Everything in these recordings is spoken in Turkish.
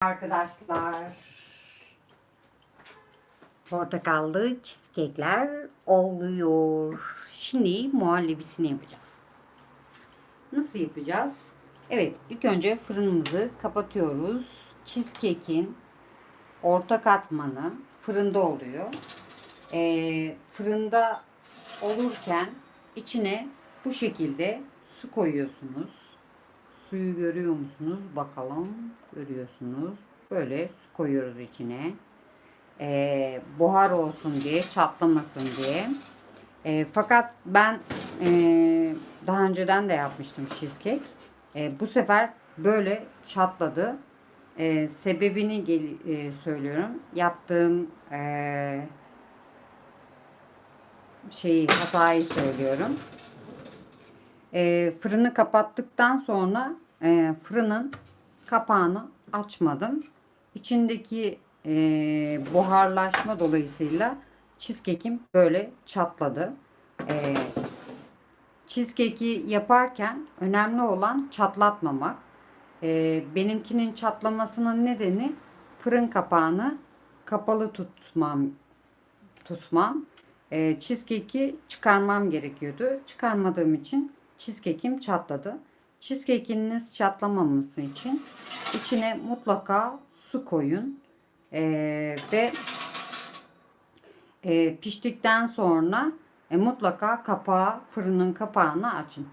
Arkadaşlar portakallı cheesecake'ler oluyor. Şimdi muhallebisini yapacağız. Nasıl yapacağız? Evet ilk önce fırınımızı kapatıyoruz. Cheesecake'in orta katmanı fırında oluyor. Ee, fırında olurken içine bu şekilde su koyuyorsunuz. Suyu görüyor musunuz? Bakalım. Görüyorsunuz. Böyle su koyuyoruz içine. Ee, buhar olsun diye, çatlamasın diye. Ee, fakat ben ee, daha önceden de yapmıştım cheesecake. Ee, bu sefer böyle çatladı. Ee, sebebini gel- ee, söylüyorum. Yaptığım ee, şeyi hatayı söylüyorum. E, fırını kapattıktan sonra e, fırının kapağını açmadım. İçindeki e, buharlaşma dolayısıyla cheesecake'im böyle çatladı. E, cheesecake'i yaparken önemli olan çatlatmamak. E, benimkinin çatlamasının nedeni fırın kapağını kapalı tutmam tutmam. E, cheesecake'i çıkarmam gerekiyordu. Çıkarmadığım için cheesecake'im çatladı. Cheesecake'iniz çatlamaması için içine mutlaka su koyun. Ee, ve e, piştikten sonra e, mutlaka kapağı, fırının kapağını açın.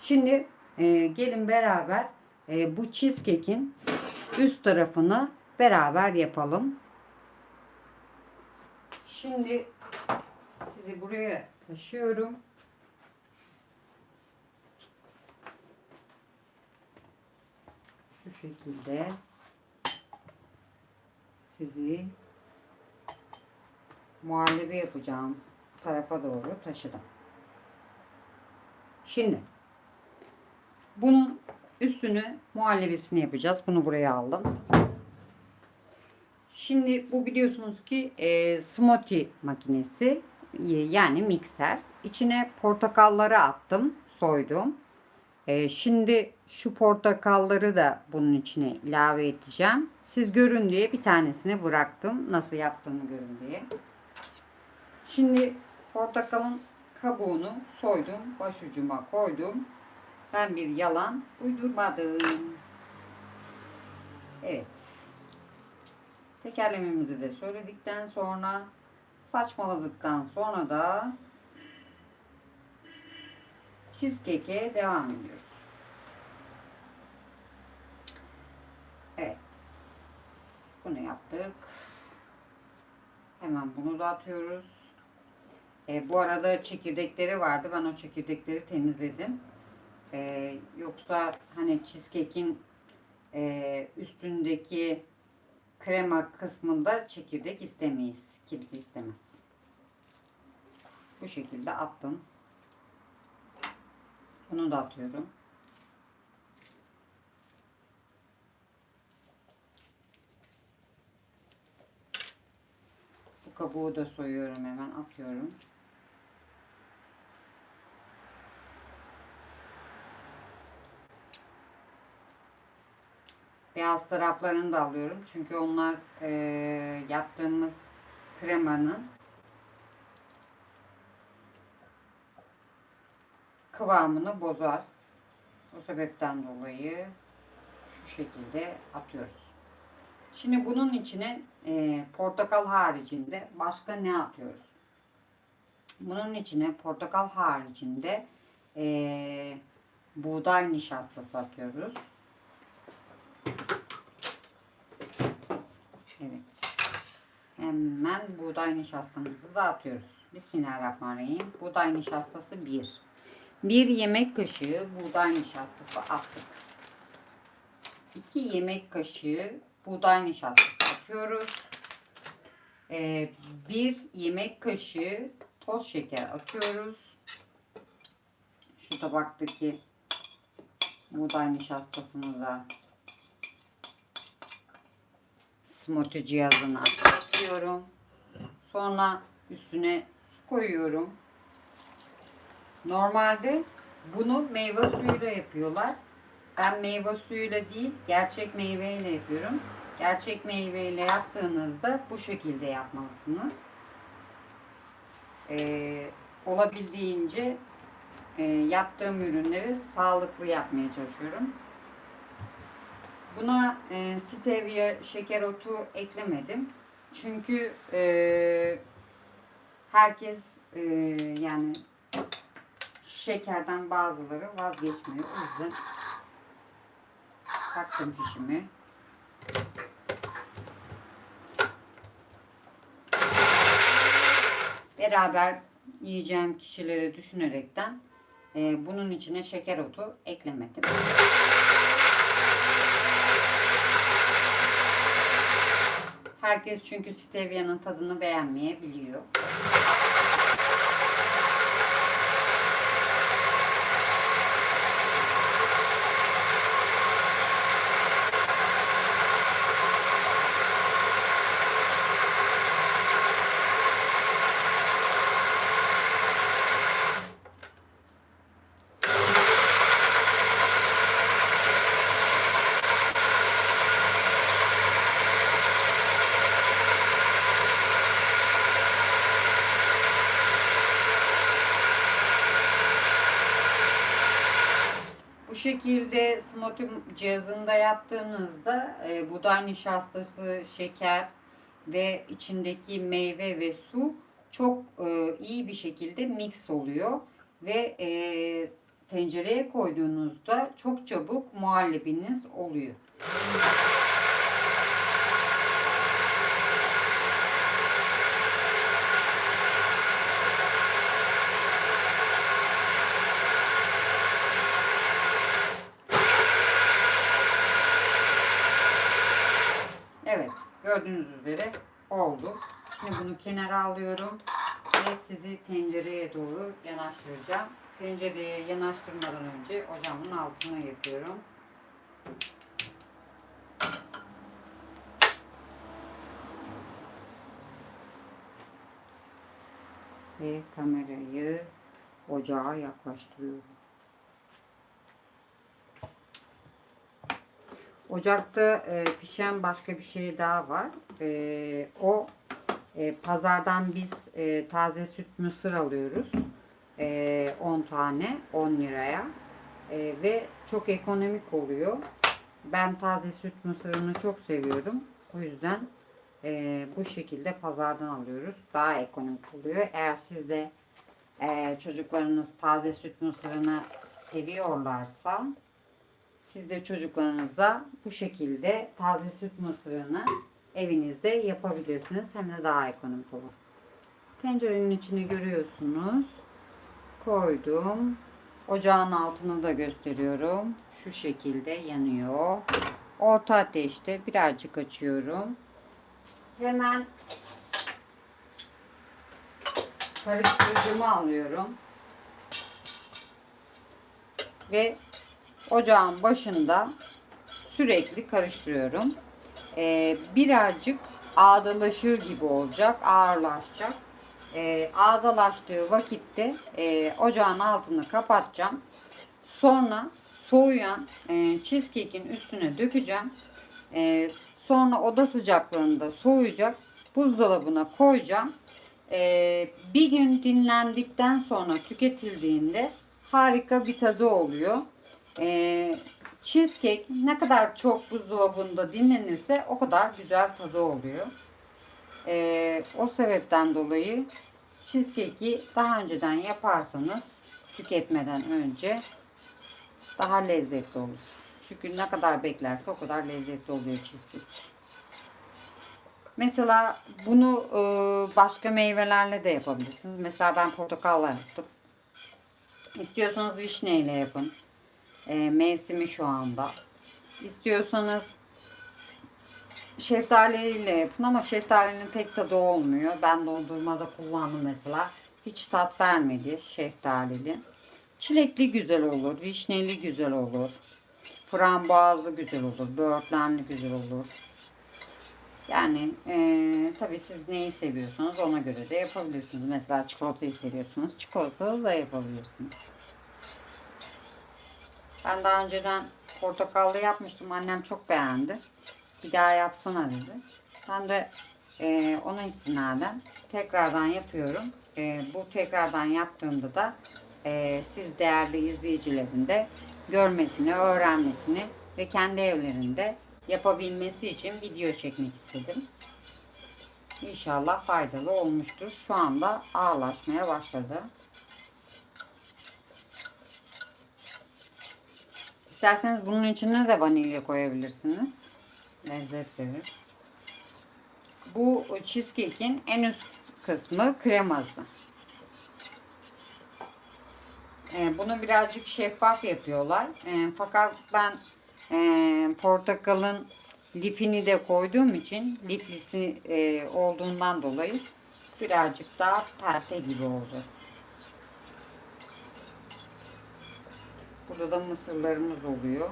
Şimdi e, gelin beraber e, bu cheesecake'in üst tarafını beraber yapalım. Şimdi sizi buraya taşıyorum. Şu şekilde sizi muhallebi yapacağım tarafa doğru taşıdım. Şimdi bunun üstünü muhallebisini yapacağız. Bunu buraya aldım. Şimdi bu biliyorsunuz ki e, smoothie makinesi e, yani mikser. İçine portakalları attım, soydum. Ee, şimdi şu portakalları da bunun içine ilave edeceğim. Siz görün diye bir tanesini bıraktım. Nasıl yaptığımı görün diye. Şimdi portakalın kabuğunu soydum. Başucuma koydum. Ben bir yalan uydurmadım. Evet. Tekerlememizi de söyledikten sonra saçmaladıktan sonra da cheesecake'e devam ediyoruz. Evet. Bunu yaptık. Hemen bunu da atıyoruz. E, bu arada çekirdekleri vardı. Ben o çekirdekleri temizledim. E, yoksa hani cheesecake'in e, üstündeki krema kısmında çekirdek istemeyiz. Kimse istemez. Bu şekilde attım. Bunu da atıyorum. Bu kabuğu da soyuyorum hemen atıyorum. Beyaz taraflarını da alıyorum. Çünkü onlar e, yaptığımız kremanın kıvamını bozar. O sebepten dolayı şu şekilde atıyoruz. Şimdi bunun içine e, portakal haricinde başka ne atıyoruz? Bunun içine portakal haricinde e, buğday nişastası atıyoruz. Evet. Hemen buğday nişastamızı da atıyoruz. Bismillahirrahmanirrahim. Buğday nişastası 1. 1 yemek kaşığı buğday nişastası attık. 2 yemek kaşığı buğday nişastası atıyoruz. 1 ee, yemek kaşığı toz şeker atıyoruz. Şu tabaktaki buğday nişastasını da smoothie cihazına atıyorum. Sonra üstüne su koyuyorum. Normalde bunu meyve suyuyla yapıyorlar. Ben meyve suyuyla değil, gerçek meyveyle yapıyorum. Gerçek meyveyle yaptığınızda bu şekilde yapmalısınız. Ee, olabildiğince e, yaptığım ürünleri sağlıklı yapmaya çalışıyorum. Buna e, stevia şeker otu eklemedim. Çünkü e, herkes e, yani şekerden bazıları vazgeçmiyor. O yüzden taktım fişimi. Beraber yiyeceğim kişileri düşünerekten e, bunun içine şeker otu eklemedim. Herkes çünkü stevia'nın tadını beğenmeyebiliyor. Şekilde smoothie cihazında yaptığınızda e, buğday nişastası, şeker ve içindeki meyve ve su çok e, iyi bir şekilde mix oluyor ve e, tencereye koyduğunuzda çok çabuk muhallebiniz oluyor. Evet, gördüğünüz üzere oldu. Şimdi bunu kenara alıyorum ve sizi tencereye doğru yanaştıracağım. Tencereye yanaştırmadan önce ocağımın altını yakıyorum. Ve kamerayı ocağa yaklaştırıyorum. Ocakta e, pişen başka bir şey daha var. E, o e, pazardan biz e, taze süt mısır alıyoruz. E, 10 tane 10 liraya. E, ve çok ekonomik oluyor. Ben taze süt mısırını çok seviyorum. O yüzden e, bu şekilde pazardan alıyoruz. Daha ekonomik oluyor. Eğer siz de e, çocuklarınız taze süt mısırını seviyorlarsa siz de çocuklarınıza bu şekilde taze süt mısırını evinizde yapabilirsiniz. Hem de daha ekonomik olur. Tencerenin içini görüyorsunuz. Koydum. Ocağın altını da gösteriyorum. Şu şekilde yanıyor. Orta ateşte birazcık açıyorum. Hemen karıştırıcımı alıyorum. Ve ocağın başında sürekli karıştırıyorum. Ee, birazcık ağdalaşır gibi olacak, ağırlaşacak. Ee, ağdalaştığı vakitte e, ocağın altını kapatacağım. Sonra soğuyan e, cheesecake'in üstüne dökeceğim. E, sonra oda sıcaklığında soğuyacak. Buzdolabına koyacağım. E, bir gün dinlendikten sonra tüketildiğinde harika bir tadı oluyor. Ee, cheesecake ne kadar çok buzdolabında dinlenirse o kadar güzel tadı oluyor. Ee, o sebepten dolayı cheesecake'i daha önceden yaparsanız tüketmeden önce daha lezzetli olur. Çünkü ne kadar beklerse o kadar lezzetli oluyor cheesecake. Mesela bunu e, başka meyvelerle de yapabilirsiniz. Mesela ben portakalla yaptım. İstiyorsanız vişneyle yapın. E, mevsimi şu anda. İstiyorsanız şeftaliyle yapın ama şeftalinin pek tadı olmuyor. Ben dondurmada kullandım mesela. Hiç tat vermedi şeftalili. Çilekli güzel olur, vişneli güzel olur. Frambuazlı güzel olur, böğürtlenli güzel olur. Yani e, tabii siz neyi seviyorsanız ona göre de yapabilirsiniz. Mesela çikolatayı seviyorsunuz, çikolatalı da yapabilirsiniz. Ben daha önceden portakallı yapmıştım. Annem çok beğendi. Bir daha yapsana dedi. Ben de e, ona istinaden tekrardan yapıyorum. E, bu tekrardan yaptığımda da e, siz değerli izleyicilerin de görmesini, öğrenmesini ve kendi evlerinde yapabilmesi için video çekmek istedim. İnşallah faydalı olmuştur. Şu anda ağırlaşmaya başladı. İsterseniz bunun içine de vanilya koyabilirsiniz. Lezzet verir. Bu cheesecake'in en üst kısmı kreması. Ee, bunu birazcık şeffaf yapıyorlar. Ee, fakat ben e, portakalın lifini de koyduğum için liflisi e, olduğundan dolayı birazcık daha perte gibi oldu. Burada da mısırlarımız oluyor.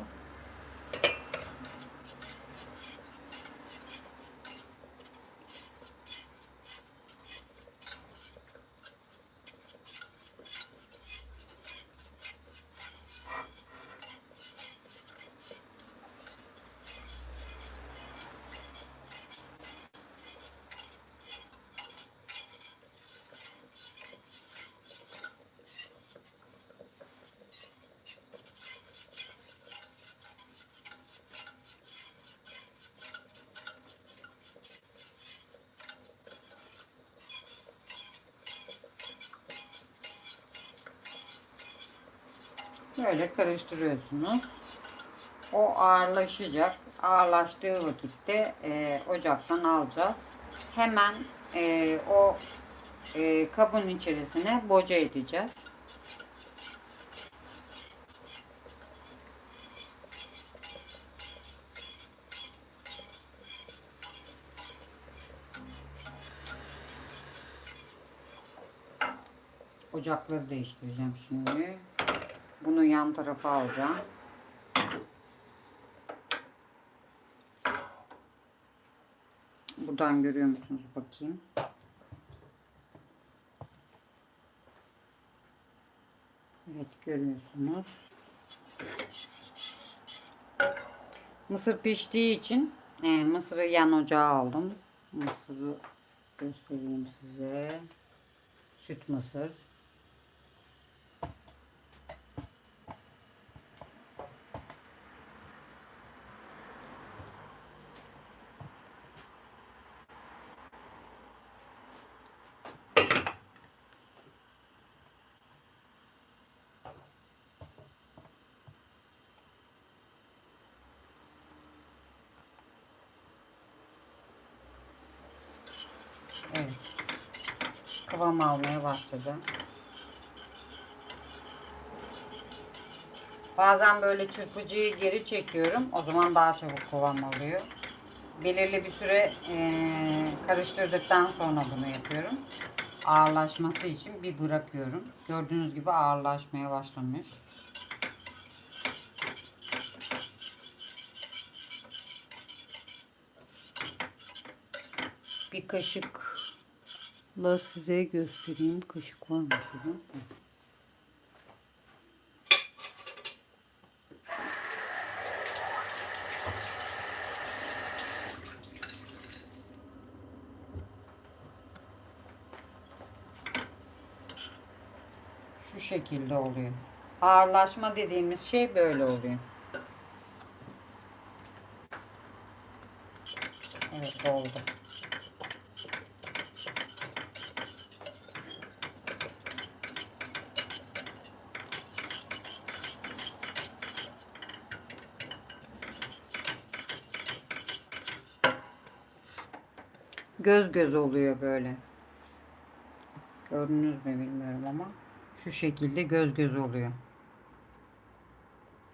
Böyle karıştırıyorsunuz. O ağırlaşacak. Ağırlaştığı vakitte e, ocaktan alacağız. Hemen e, o e, kabın içerisine boca edeceğiz. Ocakları değiştireceğim şimdi. Bunu yan tarafa alacağım. Buradan görüyor musunuz bakayım. Evet görüyorsunuz. Mısır piştiği için e, mısırı yan ocağa aldım. Mısırı göstereyim size. Süt mısır. Evet. Kıvam almaya başladı. Bazen böyle çırpıcıyı geri çekiyorum. O zaman daha çabuk kıvam alıyor. Belirli bir süre eee, karıştırdıktan sonra bunu yapıyorum. Ağırlaşması için bir bırakıyorum. Gördüğünüz gibi ağırlaşmaya başlamış. Bir kaşıkla size göstereyim. Kaşık var mı şurada? Şu şekilde oluyor. Ağırlaşma dediğimiz şey böyle oluyor. Evet oldu. Göz göz oluyor böyle. Gördünüz mü bilmiyorum ama şu şekilde göz göz oluyor.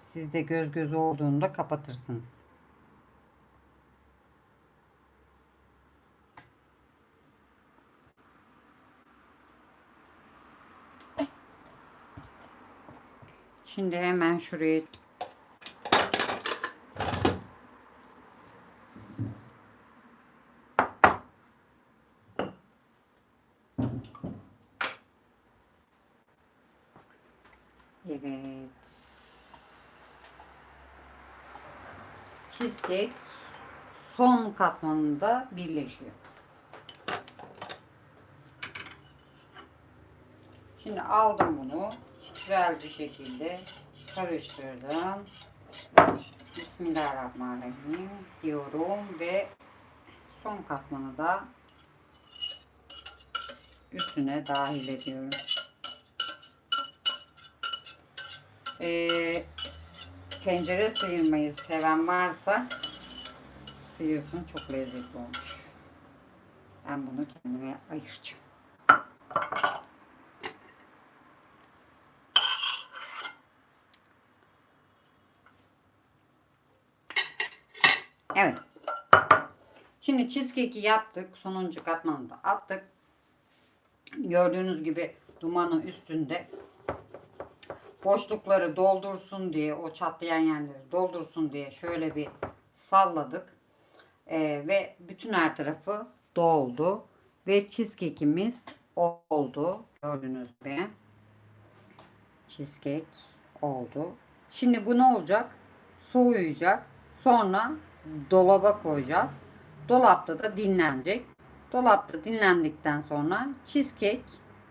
Siz de göz göz olduğunda kapatırsınız. Şimdi hemen şuraya Evet. Cheesecake son katmanında birleşiyor. Şimdi aldım bunu. Güzel bir şekilde karıştırdım. Bismillahirrahmanirrahim diyorum ve son katmanı da üstüne dahil ediyorum. Ee, tencere sıyırmayı seven varsa sıyırsın çok lezzetli olmuş. Ben bunu kendime ayıracağım. Evet. Şimdi cheesecake'i yaptık. Sonuncu katmanı da attık. Gördüğünüz gibi dumanı üstünde boşlukları doldursun diye o çatlayan yerleri doldursun diye şöyle bir salladık. Ee, ve bütün her tarafı doldu. Ve cheesecake'imiz oldu. Gördüğünüz gibi. Cheesecake oldu. Şimdi bu ne olacak? Soğuyacak. Sonra dolaba koyacağız. Dolapta da dinlenecek. Dolapta dinlendikten sonra cheesecake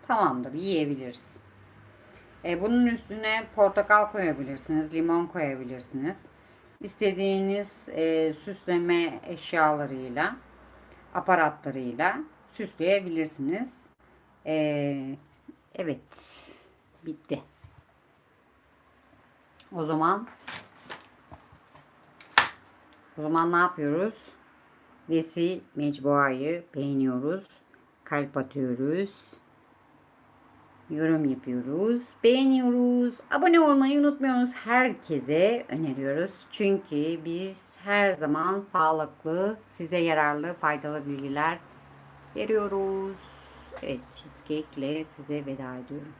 tamamdır. Yiyebiliriz. E, bunun üstüne portakal koyabilirsiniz, limon koyabilirsiniz. İstediğiniz e, süsleme eşyalarıyla, aparatlarıyla süsleyebilirsiniz. E, evet, bitti. O zaman o zaman ne yapıyoruz? Vesi Mecbua'yı beğeniyoruz. Kalp atıyoruz. Yorum yapıyoruz. Beğeniyoruz. Abone olmayı unutmuyoruz. Herkese öneriyoruz. Çünkü biz her zaman sağlıklı, size yararlı, faydalı bilgiler veriyoruz. Evet, cheesecake ile size veda ediyorum.